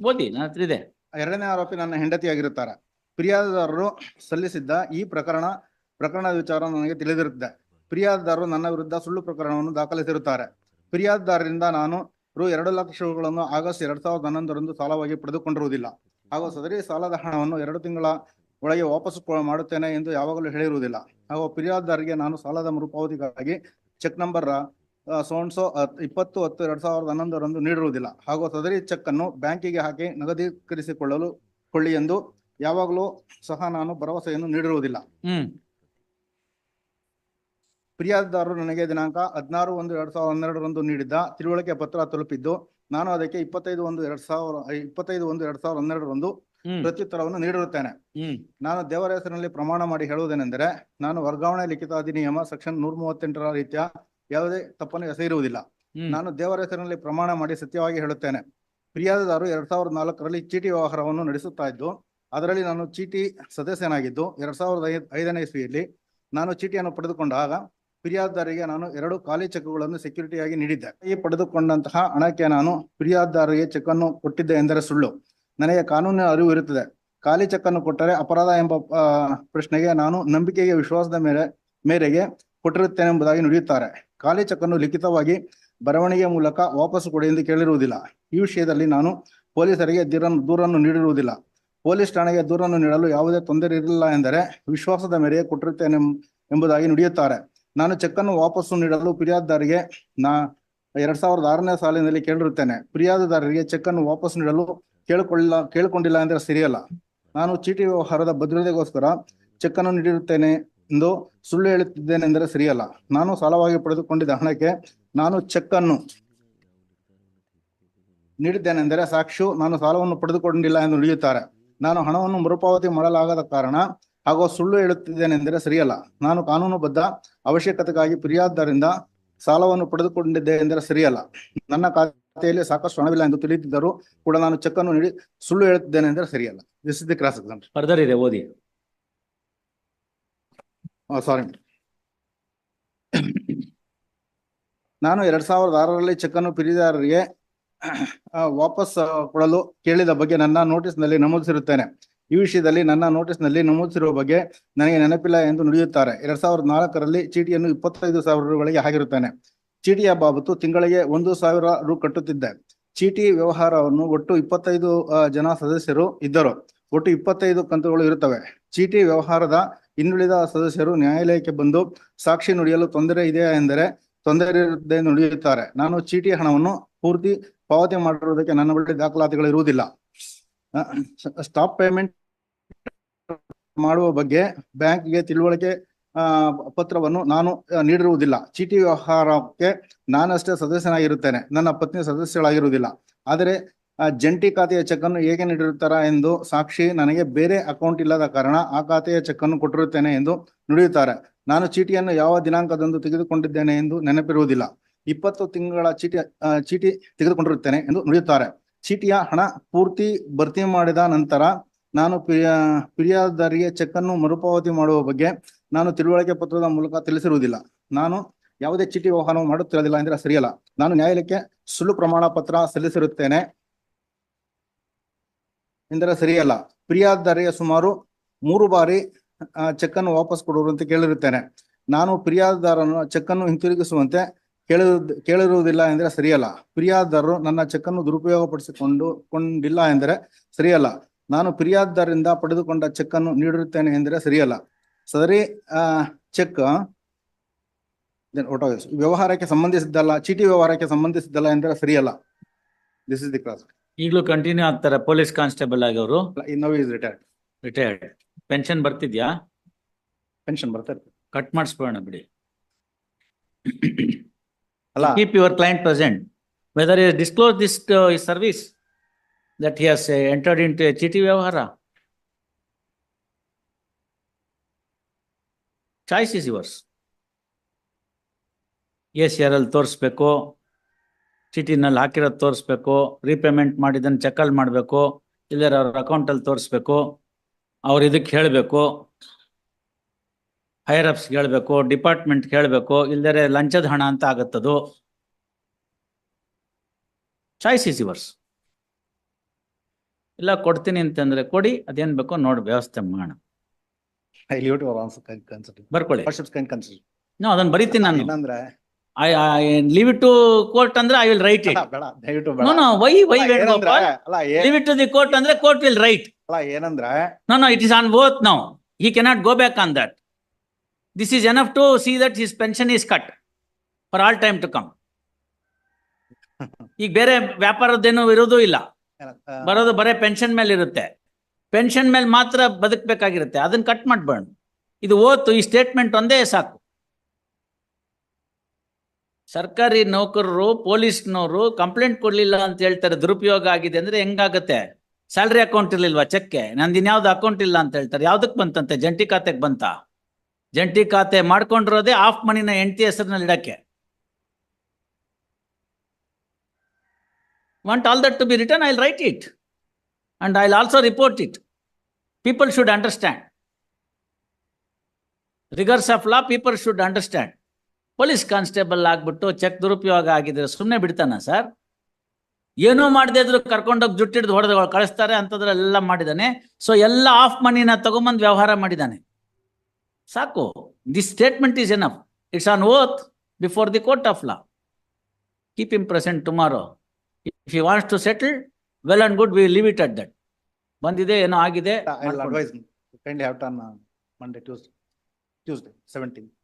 ಓದಿ, ನನ್ನ ಹತ್ರ ಇದೆ. ಎರಡನೇ ಆರೋಪಿ ನನ್ನ ಹೆಂಡತಿಯಾಗಿರುತ್ತಾರೆ ಪ್ರಿಯಾದಾರರು ಸಲ್ಲಿಸಿದ್ದ ಈ ಪ್ರಕರಣ, ಪ್ರಕರಣದ ವಿಚಾರ ನನಗೆ ತಿಳಿದಿರುತ್ತದೆ ಪ್ರಿಯಾದಾರರು ನನ್ನ ವಿರುದ್ಧ ಸುಳ್ಳು ಪ್ರಕರಣವನ್ನು ದಾಖಲಿಸಿರುತ್ತಾರೆ. ಪ್ರಿಯಾದಾರರಿಂದ ನಾನು ರು ಎರಡು ಲಕ್ಷಗಳನ್ನು ಆಗಸ್ಟ್ ಎರಡ್ ಸಾವಿರದ ಹನ್ನೊಂದರಂದು ಸಾಲವಾಗಿ ಪಡೆದುಕೊಂಡಿರುವುದಿಲ್ಲ. ಹಾಗೂ ಸದರಿ ಸಾಲದ ಹಣವನ್ನು ಎರಡು ತಿಂಗಳ ಒಳಗೆ ವಾಪಸ್ ಮಾಡುತ್ತೇನೆ ಎಂದು ಯಾವಾಗಲೂ ಹೇಳಿರುವುದಿಲ್ಲ. ಹಾಗೂ ಪ್ರಿಯಾದಾರರಿಗೆ ನಾನು ಸಾಲದ ಮರುಪಾವತಿಗಾಗಿ ಚೆಕ್ ನಂಬರ್ ಸೋನ್ಸೋ ಇಪ್ಪತ್ತು ಹತ್ತು ಎರಡ್ ಸಾವಿರದ ಹನ್ನೊಂದರಂದು ನೀಡಿರುವುದಿಲ್ಲ. ಹಾಗೂ ಸದರಿ ಚೆಕ್ ಅನ್ನು ಬ್ಯಾಂಕಿಗೆ ಹಾಕಿ ನಗದೀಕರಿಸಿಕೊಳ್ಳಲು ಕೊಳ್ಳಿ ಎಂದು ಯಾವಾಗಲೂ ಸಹ ನಾನು ಭರವಸೆಯನ್ನು ನೀಡಿರುವುದಿಲ್ಲ. ಹ್ಮ್. ಫಿರ್ಯಾದುದಾರರು ನನಗೆ ದಿನಾಂಕ ಹದಿನಾರು ಒಂದು ಎರಡ್ ಸಾವಿರದ ಹನ್ನೆರಡರಂದು ನೀಡಿದ್ದ ತಿಳುವಳಿಕೆ ಪತ್ರ ತಲುಪಿದ್ದು ನಾನು ಅದಕ್ಕೆ ಇಪ್ಪತ್ತೈದು ಒಂದು ಎರಡ್ ಸಾವಿರ ಇಪ್ಪತ್ತೈದು ಒಂದು ಎರಡ್ ಸಾವಿರದ ಹನ್ನೆರಡರಂದು ಪ್ರತ್ಯುತ್ತರವನ್ನು ನೀಡಿರುತ್ತೇನೆ. ನಾನು ದೇವರ ಹೆಸರಿನಲ್ಲಿ ಪ್ರಮಾಣ ಮಾಡಿ ಹೇಳುವುದೇನೆಂದರೆ ನಾನು ವರ್ಗಾವಣೆ ಲಿಖಿತ ಅಧಿನಿಯಮ ಸೆಕ್ಷನ್ ನೂರ ಮೂವತ್ತೆಂಟರ ರೀತಿಯ ಯಾವುದೇ ತಪ್ಪನ್ನು ಎಸೆಯಿರುವುದಿಲ್ಲ ನಾನು ದೇವರ ಹೆಸರಿನಲ್ಲಿ ಪ್ರಮಾಣ ಮಾಡಿ ಸತ್ಯವಾಗಿ ಹೇಳುತ್ತೇನೆ. ಫಿರ್ಯಾದುದಾರರು ಎರಡ್ ಸಾವಿರದ ನಾಲ್ಕರಲ್ಲಿ ಚೀಟಿ ವ್ಯವಹಾರವನ್ನು ನಡೆಸುತ್ತಾ ಇದ್ದು ಅದರಲ್ಲಿ ನಾನು ಚೀಟಿ ಸದಸ್ಯನಾಗಿದ್ದು ಎರಡ್ ಸಾವಿರದ ಐದನೇ ಇಸ್ವಿಯಲ್ಲಿ ನಾನು ಚೀಟಿಯನ್ನು ಪಡೆದುಕೊಂಡಾಗ ಫಿರ್ಯಾದುದಾರರಿಗೆ ನಾನು ಎರಡು ಖಾಲಿ ಚೆಕ್ಗಳನ್ನು ಸೆಕ್ಯೂರಿಟಿಯಾಗಿ ನೀಡಿದ್ದೆ. ಈ ಪಡೆದುಕೊಂಡಂತಹ ಹಣಕ್ಕೆ ನಾನು ಫಿರ್ಯಾದುದಾರರಿಗೆ ಚೆಕ್ ಅನ್ನು ಕೊಟ್ಟಿದ್ದೆ ಎಂದರೆ ಸುಳ್ಳು. ನನಗೆ ಕಾನೂನಿನ ಅರಿವು ಇರುತ್ತದೆ. ಖಾಲಿ ಚೆಕ್ ಅನ್ನು ಕೊಟ್ಟರೆ ಅಪರಾಧ ಎಂಬ ಪ್ರಶ್ನೆಗೆ ನಾನು ನಂಬಿಕೆಗೆ ವಿಶ್ವಾಸದ ಮೇಲೆ ಮೇರೆಗೆ ಕೊಟ್ಟಿರುತ್ತೇನೆ ಎಂಬುದಾಗಿ ನುಡಿಯುತ್ತಾರೆ. ಖಾಲಿ ಚೆಕ್ ಅನ್ನು ಲಿಖಿತವಾಗಿ ಬರವಣಿಗೆ ಮೂಲಕ ವಾಪಸ್ ಕೊಡಿ ಎಂದು ಕೇಳಿರುವುದಿಲ್ಲ. ಈ ವಿಷಯದಲ್ಲಿ ನಾನು ಪೊಲೀಸರಿಗೆ ದೂರನ್ನು ದೂರನ್ನು ನೀಡಿರುವುದಿಲ್ಲ. ಪೊಲೀಸ್ ಠಾಣೆಗೆ ದೂರನ್ನು ನೀಡಲು ಯಾವುದೇ ತೊಂದರೆ ಇರಲಿಲ್ಲ ಎಂದರೆ ವಿಶ್ವಾಸದ ಮೇರೆಗೆ ಕೊಟ್ಟಿರುತ್ತೇನೆ ಎಂಬುದಾಗಿ ನುಡಿಯುತ್ತಾರೆ. ನಾನು ಚೆಕ್ ಅನ್ನು ವಾಪಸ್ಸು ನೀಡಲು ಫಿರ್ಯಾದುದಾರಿಗೆ ನಾ, ಎರಡ್ ಸಾವಿರದ ಆರನೇ ಸಾಲಿನಲ್ಲಿ ಕೇಳಿರುತ್ತೇನೆ. ಫಿರ್ಯಾದುದಾರರಿಗೆ ಚೆಕ್ ಅನ್ನು ವಾಪಸ್ ನೀಡಲು ಕೇಳಿಕೊಳ್ಳ ಕೇಳಿಕೊಂಡಿಲ್ಲ ಎಂದರೆ ಸರಿಯಲ್ಲ. ನಾನು ಚೀಟಿ ವ್ಯವಹಾರದ ಭದ್ರತೆಗೋಸ್ಕರ ಚೆಕ್ ಅನ್ನು ನೀಡಿರುತ್ತೇನೆ ಎಂದು ಸುಳ್ಳು ಹೇಳುತ್ತಿದ್ದೇನೆಂದರೆ ಸರಿಯಲ್ಲ. ನಾನು ಸಾಲವಾಗಿ ಪಡೆದುಕೊಂಡಿದ್ದ ಹಣಕ್ಕೆ ನಾನು ಚೆಕ್ ಅನ್ನು ನೀಡಿದ್ದೇನೆಂದರೆ ಸಾಕ್ಷು ನಾನು ಸಾಲವನ್ನು ಪಡೆದುಕೊಂಡಿಲ್ಲ ಎಂದು ನುಡಿಯುತ್ತಾರೆ. ನಾನು ಹಣವನ್ನು ಮರುಪಾವತಿ ಮಾಡಲಾಗದ ಕಾರಣ ಹಾಗೂ ಸುಳ್ಳು ಹೇಳುತ್ತಿದ್ದೇನೆಂದರೆ ಸರಿಯಲ್ಲ. ನಾನು ಕಾನೂನುಬದ್ಧ ಅವಶ್ಯಕತೆಗಾಗಿ ಫಿರ್ಯಾದುದಾರರಿಂದ ಸಾಲವನ್ನು ಪಡೆದುಕೊಂಡಿದ್ದೆ ಎಂದರೆ ಸರಿಯಲ್ಲ. ನನ್ನ ಖಾತೆಯಲ್ಲಿ ಸಾಕಷ್ಟು ಹಣವಿಲ್ಲ ಎಂದು ತಿಳಿದಿದ್ದರೂ ಕೂಡ ನಾನು ಚೆಕ್ ಅನ್ನು ನೀಡಿ ಸುಳ್ಳು ಹೇಳುತ್ತಿದ್ದೇನೆ ಎಂದರೆ ಸರಿಯಲ್ಲ. This is the cross example further ಇದೆ, ಓದಿ. ಸಾರಿ ನಾನು ಎರಡ್ ಸಾವಿರದ ಆರರಲ್ಲಿ ಚೆಕ್ ಅನ್ನು ಫಿರಿದಾರರಿಗೆ ವಾಪಸ್ ಕೊಡಲು ಕೇಳಿದ ಬಗ್ಗೆ ನನ್ನ ನೋಟಿಸ್ನಲ್ಲಿ ನಮೂದಿಸಿರುತ್ತೇನೆ. ಈ ವಿಷಯದಲ್ಲಿ ನನ್ನ ನೋಟಿಸ್ನಲ್ಲಿ ನಮೂದಿಸಿರುವ ಬಗ್ಗೆ ನನಗೆ ನೆನಪಿಲ್ಲ ಎಂದು ನುಡಿಯುತ್ತಾರೆ. ಎರಡ್ ಸಾವಿರದ ನಾಲ್ಕರಲ್ಲಿ ಚೀಟಿಯನ್ನು ಇಪ್ಪತ್ತೈದು ಸಾವಿರ ರುಗಳಿಗೆ ಆಗಿರುತ್ತೇನೆ ಚೀಟಿಯ ಬಾಬತ್ತು ತಿಂಗಳಿಗೆ ಒಂದು ಸಾವಿರ ರು ಕಟ್ಟುತ್ತಿದ್ದೆ. ಚೀಟಿ ವ್ಯವಹಾರವನ್ನು ಒಟ್ಟು ಇಪ್ಪತ್ತೈದು ಜನ ಸದಸ್ಯರು ಇದ್ದರು. ಒಟ್ಟು ಇಪ್ಪತ್ತೈದು ಕಂತುಗಳು ಇರುತ್ತವೆ. ಚೀಟಿ ವ್ಯವಹಾರದ ಇನ್ನುಳಿದ ಸದಸ್ಯರು ನ್ಯಾಯಾಲಯಕ್ಕೆ ಬಂದು ಸಾಕ್ಷಿ ನುಡಿಯಲು ತೊಂದರೆ ಇದೆಯಾ ಎಂದರೆ, ತೊಂದರೆ ಇರುತ್ತೆ ನುಡಿಯುತ್ತಾರೆ. ನಾನು ಚೀಟಿ ಹಣವನ್ನು ಪೂರ್ತಿ ಪಾವತಿ ಮಾಡಿರುವುದಕ್ಕೆ ನನ್ನ ಬಳಿ ದಾಖಲಾತಿಗಳು ಇರುವುದಿಲ್ಲ. ಸ್ಟಾಪ್ ಪೇಮೆಂಟ್ ಮಾಡುವ ಬಗ್ಗೆ ಬ್ಯಾಂಕ್ಗೆ ತಿಳುವಳಿಕೆ ಪತ್ರವನ್ನು ನಾನು ನೀಡಿರುವುದಿಲ್ಲ. ಚೀಟಿ ವ್ಯವಹಾರಕ್ಕೆ ನಾನಷ್ಟೇ ಸದಸ್ಯನಾಗಿರುತ್ತೇನೆ. ನನ್ನ ಪತ್ನಿ ಸದಸ್ಯಳಾಗಿರುವುದಿಲ್ಲ. ಆದರೆ ಆ, ಜಂಟಿ ಖಾತೆಯ ಚೆಕ್ ಅನ್ನು ಹೇಗೆ ನೀಡಿರುತ್ತಾರೆ ಎಂದು ಸಾಕ್ಷಿ ನನಗೆ ಬೇರೆ ಅಕೌಂಟ್ ಇಲ್ಲದ ಕಾರಣ ಆ ಖಾತೆಯ ಚೆಕ್ ಅನ್ನು ಕೊಟ್ಟಿರುತ್ತೇನೆ ಎಂದು ನುಡಿಯುತ್ತಾರೆ. ನಾನು ಚೀಟಿಯನ್ನು ಯಾವ ದಿನಾಂಕದಂದು ತೆಗೆದುಕೊಂಡಿದ್ದೇನೆ ಎಂದು ನೆನಪಿರುವುದಿಲ್ಲ. ಇಪ್ಪತ್ತು ತಿಂಗಳ ಚೀಟಿ ಚೀಟಿ ತೆಗೆದುಕೊಂಡಿರುತ್ತೇನೆ ಎಂದು ನುಡಿಯುತ್ತಾರೆ. ಚೀಟಿಯ ಹಣ ಪೂರ್ತಿ ಭರ್ತಿ ಮಾಡಿದ ನಂತರ ನಾನು ಫಿರ್ಯಾ ಫಿರ್ಯಾದುದಾರರಿಗೆ ಚೆಕ್ ಅನ್ನು ಮರುಪಾವತಿ ಮಾಡುವ ಬಗ್ಗೆ ನಾನು ತಿಳುವಳಿಕೆ ಪತ್ರದ ಮೂಲಕ ತಿಳಿಸಿರುವುದಿಲ್ಲ. ನಾನು ಯಾವುದೇ ಚೀಟಿ ವ್ಯವಹಾರವನ್ನು ಮಾಡುತ್ತಿರಲಿಲ್ಲ ಎಂದರೆ ಸರಿಯಲ್ಲ. ನಾನು ನ್ಯಾಯಾಲಯಕ್ಕೆ ಸುಳ್ಳು ಪ್ರಮಾಣ ಪತ್ರ ಸಲ್ಲಿಸಿರುತ್ತೇನೆ. ಎಂದರೆ ಸರಿಯಲ್ಲ. ಪ್ರಿಯಾದರೆಯ ಸುಮಾರು ಮೂರು ಬಾರಿ ಚೆಕ್ ಅನ್ನು ವಾಪಸ್ ಕೊಡುವಂತೆ ಕೇಳಿರುತ್ತೇನೆ. ನಾನು ಪ್ರಿಯಾದಾರನ್ನು ಚೆಕ್ ಅನ್ನು ಹಿಂತಿರುಗಿಸುವಂತೆ ಕೇಳಿರುವುದು ಕೇಳಿರುವುದಿಲ್ಲ ಎಂದರೆ ಸರಿಯಲ್ಲ. ಪ್ರಿಯಾದಾರರು ನನ್ನ ಚೆಕ್ ಅನ್ನು ದುರುಪಯೋಗಪಡಿಸಿಕೊಂಡು, ಕೊಂಡಿಲ್ಲ ಎಂದರೆ ಸರಿಯಲ್ಲ. ನಾನು ಪ್ರಿಯಾದಾರರಿಂದ ಪಡೆದುಕೊಂಡ ಚೆಕ್ ಅನ್ನು ನೀಡಿರುತ್ತೇನೆ ಎಂದರೆ ಸರಿಯಲ್ಲ. ಸದರಿ ಚೆಕ್ ವ್ಯವಹಾರಕ್ಕೆ ಸಂಬಂಧಿಸಿದ್ದಲ್ಲ, ಚೀಟಿ ವ್ಯವಹಾರಕ್ಕೆ ಸಂಬಂಧಿಸಿದ್ದಲ್ಲ ಎಂದರೆ ಸರಿಯಲ್ಲ. ದಿಸ್ ಇಸ್ ದಿ ಕ್ಲಾಸ್ ಈಗಲೂ ಕಂಟಿನ್ಯೂ ಆಗ್ತಾರೆ ಪೊಲೀಸ್ ಕಾನ್ಸ್ಟೇಬಲ್ ಆಗಿ ಅವರು. ಇನೋ ಇಸ್ ರಿಟೈರ್ಡ್ ರಿಟೈರ್ಡ್ ಪೆನ್ಷನ್ ಬರ್ತಿದ್ಯಾ? ಪೆನ್ಷನ್ ಬರ್ತಾರೆ ಕಟ್ ಮಾಡಿಸ್ಬೋಣ ಬಿಡಿ. ಅಲ್ಲ. Keep your client present whether is disclose this service that he has entered in to ಚೀಟಿ ವ್ಯವಹಾರ? ಚಾಯ್ಸ್ ಇಸ್ ಯುವರ್ಸ್ ಎಸ್ ಯಾರಲ್ಲಿ ತೋರಿಸ್ಬೇಕು. ಚೀಟಿನಲ್ಲಿ ಹಾಕಿರೋದು ತೋರಿಸ್ಬೇಕು ರೀಪೇಮೆಂಟ್ ಮಾಡಿದ್ದನ್ನು ಚೆಕ್ಕಲ್ಲಿ ಮಾಡಬೇಕು ಇಲ್ಲರ ಅವ್ರ ಅಕೌಂಟಲ್ಲಿ ತೋರಿಸ್ಬೇಕು ಅವ್ರು ಇದಕ್ಕೆ ಹೇಳಬೇಕು ಹೈರ್ ಅಪ್ಸ್ ಹೇಳ್ಬೇಕು ಡಿಪಾರ್ಟ್ಮೆಂಟ್ ಹೇಳಬೇಕು ಇಲ್ದರೆ ಲಂಚದ ಹಣ ಅಂತ ಆಗತ್ತದು. ಚಾಯ್ಸ್ ಇಸ್ ಇವರ್ಸ್ ಇಲ್ಲ ಕೊಡ್ತೀನಿ ಅಂತಂದ್ರೆ ಕೊಡಿ ಅದೇನ್ ಬೇಕೋ ನೋಡಿ ವ್ಯವಸ್ಥೆ ಮಾಡೋಣ. ಐ ಬರ್ಕೊಳ್ಳಿ. ನೋ ಅದನ್ನ ಬರೀತೀನಿ ನಾನು. ಏನಂದ್ರೆ I leave it to court ಅಂದ್ರೆ I will write it no no why why Venugopal leave it to the court ಅಂದ್ರೆ ಕೋರ್ಟ್ ವಿಲ್ ರೈಟ್ ಅಲ್ಲ ಏನಂದ್ರೆ No, no, it is on both now. He cannot go back on that. This is enough to see that his pension is cut for all time to come. ಈಗ ಬೇರೆ ವ್ಯಾಪಾರದ್ದೇನು ಇರೋದು ಇಲ್ಲ. ಬರೋದು ಬರೇ pension ಮೇಲೆ ಇರುತ್ತೆ. ಪೆನ್ಷನ್ ಮೇಲೆ ಮಾತ್ರ ಬದುಕಬೇಕಾಗಿರುತ್ತೆ. ಅದನ್ನ ಕಟ್ ಮಾಡ್ಬೇಡ ಇದು ಓತು ಈ ಸ್ಟೇಟ್ಮೆಂಟ್ ಒಂದೇ ಸಾಕು. ಸರ್ಕಾರಿ ನೌಕರರು, ಪೊಲೀಸ್ನವರು ಕಂಪ್ಲೇಂಟ್ ಕೊಡ್ಲಿಲ್ಲ ಅಂತ ಹೇಳ್ತಾರೆ, ದುರುಪಯೋಗ ಆಗಿದೆ ಅಂದ್ರೆ ಹೆಂಗಾಗತ್ತೆ? ಸ್ಯಾಲ್ರಿ ಅಕೌಂಟ್ ಇರ್ಲಿಲ್ವಾ ಚೆಕ್ಗೆ? ನಂದು ಇನ್ಯಾವ್ದು ಅಕೌಂಟ್ ಇಲ್ಲ ಅಂತ ಹೇಳ್ತಾರೆ. ಯಾವ್ದಕ್ ಬಂತಂತೆ? ಜಂಟಿ ಖಾತೆಗೆ ಬಂತ? ಜಂಟಿ ಖಾತೆ ಮಾಡ್ಕೊಂಡಿರೋದೇ ಆಫ್ ಮನಿನ ಹೆಂಡತಿ ಹೆಸರಿನಲ್ಲಿ ಇಡಕ್ಕೆ. Want all that to be return I'll write it And I'll also report it people should understand rigours of law people should understand. Police constable ಆಗ್ಬಿಟ್ಟು ಚೆಕ್ ದುರುಪಯೋಗ ಆಗಿದ್ರೆ ಸುಮ್ಮನೆ ಬಿಡ್ತಾನ ಸರ್? ಏನೋ ಮಾಡದೇ ಇದ್ರು ಕರ್ಕೊಂಡೋಗಿ ಜುಟ್ಟಿಡ್ದು ಹೊಡೆದು ಕಳಿಸ್ತಾರೆ ಅಂತದ್ರೆಲ್ಲ ಮಾಡಿದಾನೆ. ಸೊ ಎಲ್ಲ ಆಫ್ ಮನಿನ ತಗೊಂಬಂದು ವ್ಯವಹಾರ ಮಾಡಿದಾನೆ. ಸಾಕು. The statement is enough it's on oath before the court of law keep him present tomorrow if you wants to settle well and good we leave it at that ಬಂದಿದೆ ಏನೋ ಆಗಿದೆ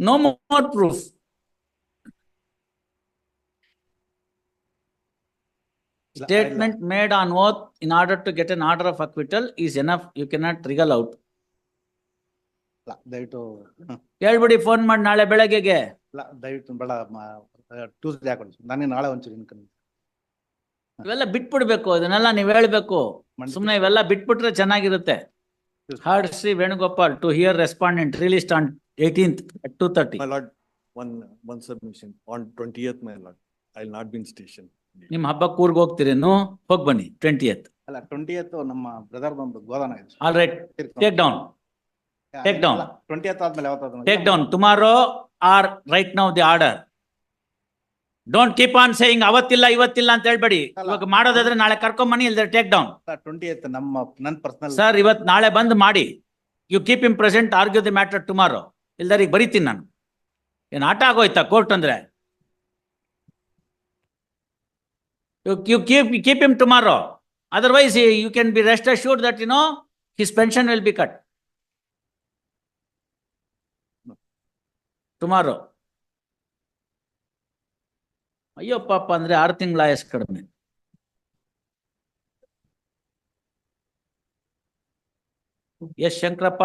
no more proof Statement made on oath in order to get an order of acquittal is enough. You cannot wriggle out. ದಯವಿಟ್ಟು ಹೇಳ್ಬಿಡಿ phone ಮಾಡಿ ನಾಳೆ ಬೆಳಗ್ಗೆಗೆ. ದಯವಿಟ್ಟು ಬೇಡ Tuesday ಹಾಕೊಳ್ಳಿ ನಾನೇ ನಾಳೆ ಒಂಚೂರು ಇನ್ಕಮ್ ಇವೆಲ್ಲ ಬಿಟ್ಬಿಡ್ಬೇಕು ಅದನ್ನೆಲ್ಲ ನೀವ್ ಹೇಳ್ಬೇಕು. ಸುಮ್ನೆ ಇವೆಲ್ಲ ಬಿಟ್ಬಿಟ್ರೆ ಚೆನ್ನಾಗಿರುತ್ತೆ. Heard Shri Venugopal to hear respondent released on eighteenth at two thirty My lord, one, one submission. On twentieth, my lord, I'll not be in station. ನಿಮ್ ಹಬ್ಬಕ್ಕೆ ಊರ್ಗ್ ಹೋಗ್ತೀರೇನು ಹೋಗ್ ಬನ್ನಿ ಟ್ವೆಂಟಿಯತ್ ಅಲ್ಲ ಟ್ವೆಂಟಿ ನಮ್ಮ ಬ್ರದರ್ ಒಂದು ಗೋದಾನ ಇದೆ. All right take down take down twenty ಆದ್ಮೇಲೆ ಯಾವತ್ತಾದ್ರು take down tomorrow or right now the order don't keep on saying ಅವತ್ತಿಲ್ಲ ಇವತ್ತಿಲ್ಲ ಅಂತ ಹೇಳ್ಬೇಡಿ. ಇವಾಗ ಮಾಡೋದಾದ್ರೆ ನಾಳೆ ಕರ್ಕೊಂಬನ್ನಿ ಇಲ್ದ್ರೆ ಟೇಕ್ ಡೌನ್ ಟ್ವೆಂಟಿ ನಮ್ಮ ನನ್ನ ಪರ್ಸನಲ್ ಸರ್ ಇವತ್ ನಾಳೆ ಬಂದು ಮಾಡಿ. You keep him present argue the matter tomorrow ಇಲ್ದಾರ ಈಗ ಬರೀತೀನಿ ನಾನು. ಏನು ಆಟ ಆಗೋಯ್ತಾ ಕೋರ್ಟ್ ಅಂದ್ರೆ? You keep keep him tomorrow otherwise you can be rest assure that you know his pension will be cut tomorrow ಅಯ್ಯೋ ಪಾಪ ಅಂದ್ರೆ ಆರು ತಿಂಗಳ ಆಯಸ್ ಕಡಿಮೆ. ಎಸ್ ಶಂಕರಪ್ಪ?